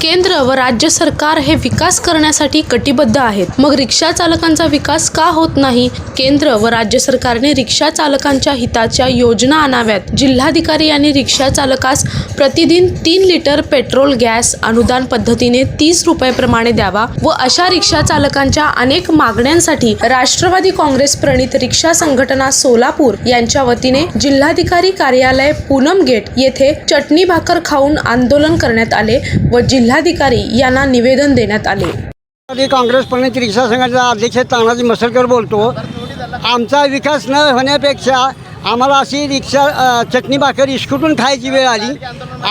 केंद्र व राज्य सरकार हे विकास करण्यासाठी कटिबद्ध आहेत. मग रिक्षा चालकांचा विकास का होत नाही? केंद्र व राज्य सरकारने रिक्षा चालकांच्या हिताच्या योजना आणाव्यात. जिल्हाधिकारी यांनी रिक्षा चालकास प्रतिदिन तीन लिटर पेट्रोल गॅस अनुदान पद्धतीने तीस रुपये प्रमाणे द्यावा व अशा रिक्षा चालकांच्या अनेक मागण्यांसाठी राष्ट्रवादी काँग्रेस प्रणित रिक्षा संघटना सोलापूर यांच्या वतीने जिल्हाधिकारी कार्यालय पूनम गेट येथे चटणी भाकर खाऊन आंदोलन करण्यात आले व जिल्हा जिल्हाधिकारी यांना निवेदन देण्यात आले. काँग्रेस प्रणित रिक्षा संघाचा अध्यक्ष तानाजी मसलकर बोलतो. आमचा विकास न होण्यापेक्षा आम्हाला अशी रिक्षा चटणी भाकर इस्कुटून खायची वेळ आली.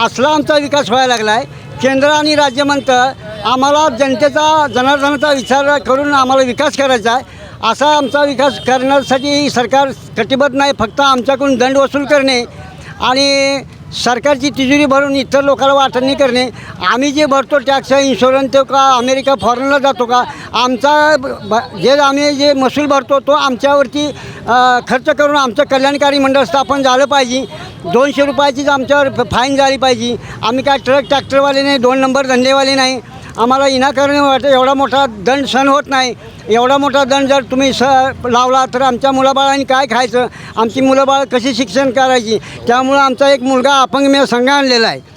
असला आमचा विकास व्हायला लागला आहे केंद्र आणि राज्य म्हणतं आम्हाला जनतेचा जनार्दनाचा विचार करून आम्हाला विकास करायचा आहे. असा आमचा विकास करण्यासाठी सरकार कटिबद्ध नाही. फक्त आमच्याकडून दंड वसूल करणे आणि सरकारची तिजोरी भरून इतर लोकांना वाटणी करणे. आम्ही जे भरतो टॅक्स इन्शुरन्स तो का अमेरिका फॉरेनला जातो का आमचा ब- जे आम्ही जे महसूल भरतो तो आमच्यावरती खर्च करून आमचं कल्याणकारी मंडळ स्थापन झालं पाहिजे. दोनशे रुपयाचीच आमच्यावर फ- फाईन झाली पाहिजे. आम्ही काय ट्रक ट्रॅक्टरवाले नाही दोन नंबर धंदेवाले नाही. आम्हाला विनाकारण वाटतं. एवढा मोठा दंड सण होत नाही. एवढा मोठा दंड जर तुम्ही स लावला तर आमच्या मुलाबाळांनी काय खायचं? आमची मुलंबाळ कशी शिक्षण करायची? त्यामुळं आमचा एक मुलगा अपंग मी संघ आणलेला आहे.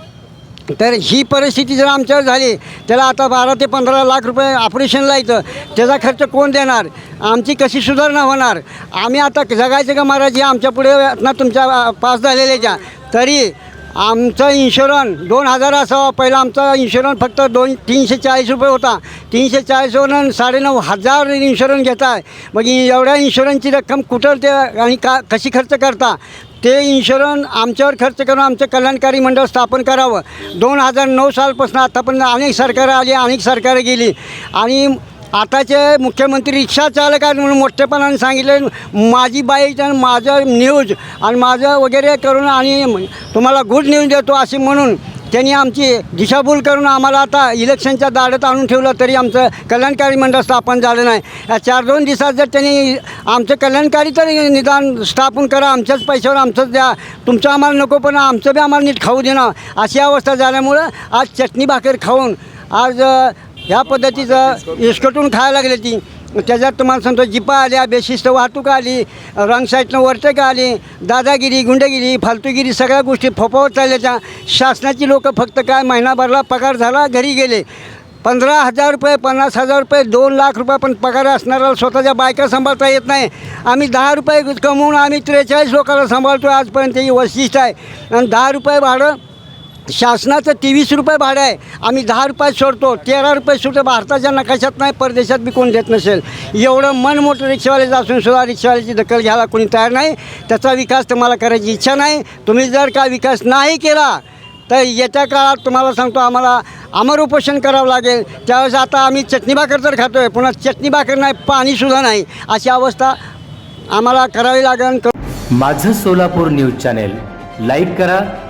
तर ही परिस्थिती जर आमच्यावर झाली त्याला आता बारा ते पंधरा लाख रुपये ऑपरेशनला येतं त्याचा खर्च कोण देणार? आमची कशी सुधारणा होणार? आम्ही आता जगायचं का महाराज हे आमच्या पुढे ना तुमच्या पास झालेल्याच्या तरी आमचं इन्शुरन्स दोन हजार असावा. पहिला आमचा इन्शुरन्स फक्त दोन तीनशे चाळीस रुपये होता. तीनशे चाळीसवरून साडेनऊ हजार इन्शुरन्स घेत आहे मग एवढ्या इन्शुरन्सची रक्कम कुठं ते आणि का कशी खर्च करता? ते इन्शुरन्स आमच्यावर खर्च करून आमचं कल्याणकारी मंडळ स्थापन करावं. दोन हजार नऊ सालपासून आतापर्यंत अनेक सरकारं आली अनेक सरकारं गेली. आणि आताचे मुख्यमंत्री रिक्षा चालक आहेत म्हणून मोठेपणाने सांगितले. माझी बाईक आणि माझं न्यूज आणि माझं वगैरे करून आणि तुम्हाला गुड न्यूज देतो असे म्हणून त्यांनी आमची दिशाभूल करून आम्हाला आता इलेक्शनच्या दाढत आणून ठेवलं तरी आमचं कल्याणकारी मंडळ स्थापन झालं नाही. या चार दोन दिवसात जर त्यांनी आमचं कल्याणकारी तरी निदान स्थापन करा आमच्याच पैशावर आमचंच द्या. तुमचं आम्हाला नको पण आमचं बी आम्हाला नीट खाऊ देणं. अशी अवस्था झाल्यामुळं आज चटणी भाकर खाऊन आज ह्या पद्धतीचं इसकटून खायला लागले ती. त्याच्यात तुम्हाला सांगतो जिपा आल्या बेशिस्त वाहतूक आली रॉंग साईडनं वरटक आली दादागिरी गुंडगिरी फालतूगिरी सगळ्या गोष्टी फोपावत चालल्याच्या शासनाची लोक फक्त काय महिनाभरला पगार झाला घरी गेले. पंधरा हजार रुपये पन्नास हजार रुपये दोन लाख रुपये पण पगार असणाऱ्याला स्वतःच्या बायका सांभाळता येत नाही. आम्ही दहा रुपये कमवून आम्ही त्रेचाळीस लोकांना सांभाळतो आजपर्यंत ही वैशिष्ट्य आहे. आणि दहा रुपये भाडं शासनाचं तेवीस रुपये भाडं आहे. आम्ही दहा रुपयात सोडतो तेरा रुपये सुद्धा भारताच्या नकाशात नाही परदेशात बी कोण देत नसेल. एवढं मन मोठं रिक्षावाल्याचं असून सुद्धा रिक्षावाल्याची दखल घ्यायला कोणी तयार नाही. त्याचा विकास तुम्हाला करायची इच्छा नाही. तुम्ही जर का विकास नाही केला तर येत्या काळात तुम्हाला सांगतो आम्हाला अमर उपोषण करावं लागेल. त्यावेळेस आता आम्ही चटणी भाकर तर खातो आहे पुन्हा चटणी भाकर नाही पाणीसुद्धा नाही. अशी अवस्था आम्हाला करावी लागेल. माझं सोलापूर न्यूज चॅनेल लाईक करा